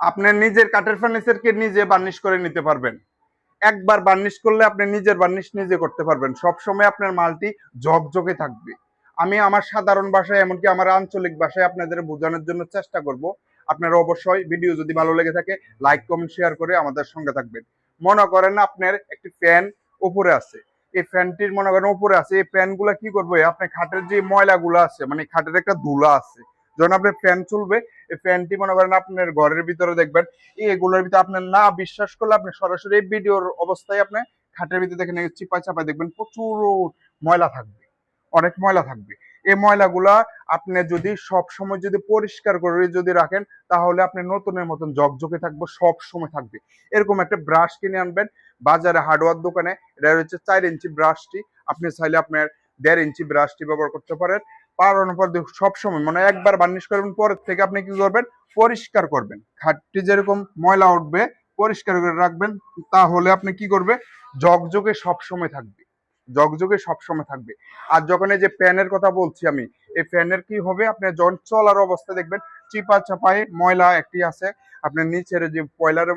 আপনার নিজের কাঠের ফার্নিচারকে নিজে বার্নিশ করে নিতে পারবেন। একবার বার্নিশ করলে আপনি নিজের বার্নিশ নিজে করতে পারবেন। সব সময় আপনার মালটি ঝকঝকে থাকবে। আমি আমার সাধারণ ভাষায়, এমনকি আমার আঞ্চলিক ভাষায় আপনাদের বোঝানোর জন্য চেষ্টা করব। আপনারা অবশ্যই ভিডিও যদি ভালো লেগে থাকে লাইক কমেন্ট শেয়ার করে আমাদের সঙ্গে থাকবেন। মনে করেন আপনার একটি ফ্যান উপরে আছে। এই ফ্যানটির মনে করেন উপরে আছে। এই ফ্যানগুলা কি করবে? আপনার খাটের যে ময়লাগুলো আছে মানে খাটের একটা ধুলা আছে। যখন আপনার ফ্যান চলবে এই ফ্যানটি মনে করেন আপনার ঘরের ভিতরে দেখবেন, এগুলোর ভিতরে আপনার না বিশ্বাস করলে আপনি সরাসরি এই ভিডিওর অবস্থায় আপনি খাটের ভিতরে দেখেন চিপা চাপা দেখবেন প্রচুর ময়লা থাকবে, অনেক ময়লা থাকবে। এই ময়লাগুলা আপনি যদি সব সময় যদি পরিষ্কার করে যদি রাখেন, তাহলে আপনি নতুনের মতন জকজকে থাকবে, সব সময় থাকবে। এরকম একটা ব্রাশ কিনে আনবেন, বাজারে হার্ডওয়ার দোকানে, এটা হচ্ছে চার ইঞ্চি ব্রাশটি আপনি চাইলে আপনার দেড় ইঞ্চি ব্রাশটি ব্যবহার করতে পারেন। পারানোর পর সব সময় মানে একবার বার্নিশ করবেন পরের থেকে আপনি কি করবেন? পরিষ্কার করবেন। খাটটি যেরকম ময়লা উঠবে, পরিষ্কার করে রাখবেন, তাহলে আপনি কি করবে? জগজগে সব সময় থাকবে। জগজগে সব সময় থাকবে। আর যখন এই যে ফ্যানের কথা বলছি আমি, এই ফ্যানের কি হবে? আপনি যখন চলার অবস্থা দেখবেন চিপা চাপায় ময়লা একটি আছে। আপনার নিচের যে পয়লার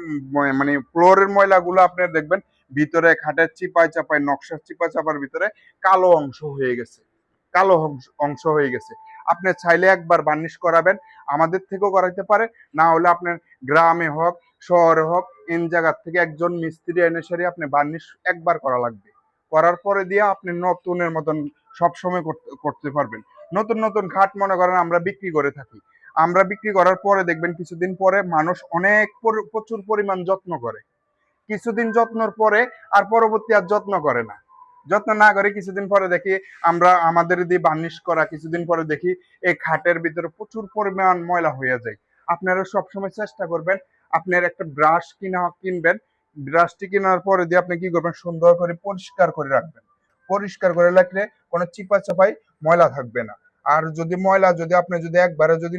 মানে ফ্লোরের ময়লাগুলো আপনি দেখবেন, ভিতরে খাটের চিপায় চাপায় নকশার চিপা চাপার ভিতরে কালো অংশ হয়ে গেছে। কালো অংশ- হয়ে গেছে। আপনি চাইলে একবার বার্নিশ করাবেন। আমাদের থেকেও করাইতে পারে। না হলে আপনার গ্রামে হোক, শহরে হোক ইন জায়গার থেকে একজন মিস্ত্রি এনে সেরে আপনি বার্নিশ একবার করা লাগবে। করার পরে দিয়ে আপনি নতুনের মতন সবসময় করতে করতে পারবেন। নতুন নতুন খাট মনে করেন আমরা বিক্রি করে থাকি। আমরা বিক্রি করার পরে দেখবেন কিছুদিন পরে মানুষ অনেক পর- প্রচুর পরিমাণ যত্ন করে। কিছুদিন যত্নর পরে আর পরবর্তী আর যত্ন করে না। যত্ন না করে কিছুদিন পরে দেখি আমরা আমাদের দিয়ে বার্নিশ করা কিছুদিন পরে দেখি এই খাটের ভিতরে প্রচুর পরিমাণ ময়লা হয়ে যায়। আপনারা সবসময় চেষ্টা করবেন আপনার একটা ব্রাশ কিনা কিনবেন। ব্রাশটি কেনার পরে দিয়ে আপনি কি করবেন? সুন্দর করে পরিষ্কার করে রাখবেন। পরিষ্কার করে রাখলে কোনো চিপা চাপাই ময়লা থাকবে না। আর যদি ময়লা যদি আপনি যদি একবারে যদি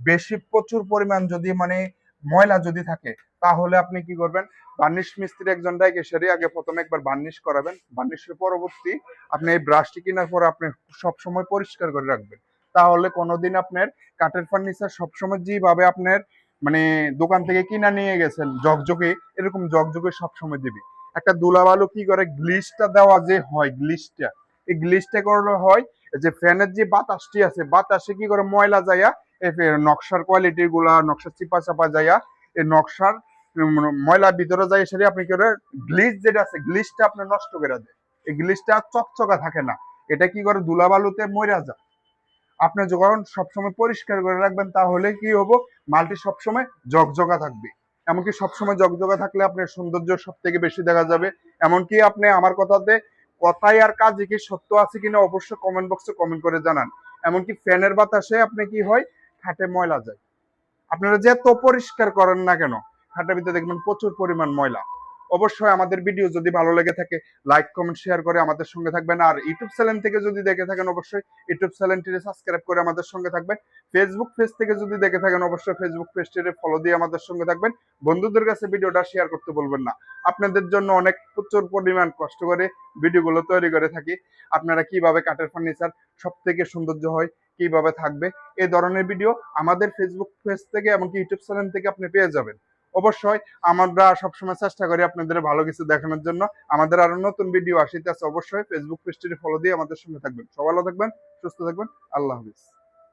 বেশি প্রচুর পরিমাণ যদি মানে ময়লা যদি থাকে, তাহলে আপনি কি করবেন? বার্নিশ মিস্ত্রি একজন ডাইকে সেরে আগে প্রথমে একবার বার্নিশ করাবেন। বার্নিশের পরবর্তী আপনি এই ব্রাশটি কেনার পর আপনি সব সময় পরিষ্কার করে রাখবেন। তাহলে কোনোদিন আপনার কাঠের ফার্নিচার সবসময় যেভাবে আপনার মানে দোকান থেকে কিনা নিয়ে গেছেন জগজগে এরকম জগজগে সবসময় দিবি। একটা দুলাবালু কি করে? গ্লিসটা দেওয়া যে হয়, গ্লিসটা। এই গ্লিসটা করলে হয় যে ফ্যানের যে বাতাসটি আছে, বাতাসে কি করে ময়লা ফে- নকশার কোয়ালিটি গুলা নকশার চিপা চাপা যাইয়া এই নকশার ময়লা ভিতরে যাই সেটা আপনি কি গ্লিস যেটা আছে গ্লিসটা আপনি নষ্ট করে দেয় এই গ্লিসটা চকচকা থাকে না। এটা কি করে? ধুলাবালুতে মরা যায়। আপনি যখন সবসময় পরিষ্কার করে রাখবেন, তাহলে কি হব? মালটি সবসময় জগজগা থাকবে। এমনকি সবসময় জগজগা থাকলে আপনার সৌন্দর্য সব থেকে বেশি দেখা যাবে। এমনকি আপনি আমার কথাতে কথাই আর কাজে কি সত্য আছে কিনা অবশ্যই কমেন্ট বক্সে কমেন্ট করে জানান। এমনকি ফ্যানের বাতাসে আপনি কি হয়? খাটে ময়লা যায়। আপনারা যত পরিষ্কার করেন না কেন, খাটের ভিতরে দেখবেন প্রচুর পরিমাণ ময়লা। অবশ্যই আমাদের ভিডিও যদি ভালো লেগে থাকে লাইক কমেন্ট শেয়ার করে আমাদের সঙ্গে থাকবেন। আর ইউটিউব চ্যানেল থেকে যদি দেখে থাকেন, অবশ্যই ইউটিউব চ্যানেলটি সাবস্ক্রাইব করে আমাদের সঙ্গে থাকবেন। ফেসবুক পেজ থেকে যদি দেখে থাকেন, অবশ্যই ফেসবুক পেজটিতে ফলো দিয়ে আমাদের সঙ্গে থাকবেন। বন্ধুদের কাছে ভিডিওটা শেয়ার করতে বলবেন না। আপনাদের জন্য অনেক প্রচুর পরিমাণ কষ্ট করে ভিডিওগুলো তৈরি করে থাকি। আপনারা কীভাবে কাঠের ফার্নিচার সব থেকে সৌন্দর্য হয় কীভাবে থাকবে এই ধরনের ভিডিও আমাদের ফেসবুক পেজ থেকে এমনকি ইউটিউব চ্যানেল থেকে আপনি পেয়ে যাবেন। অবশ্যই আমরা সবসময় চেষ্টা করি আপনাদের ভালো কিছু দেখানোর জন্য। আমাদের আরও নতুন ভিডিও আসিতে আছে অবশ্যই ফেসবুক পেজটি ফলো দিয়ে আমাদের সঙ্গে থাকবেন। সবাই ভালো থাকবেন, সুস্থ থাকবেন। আল্লাহ হাফিজ।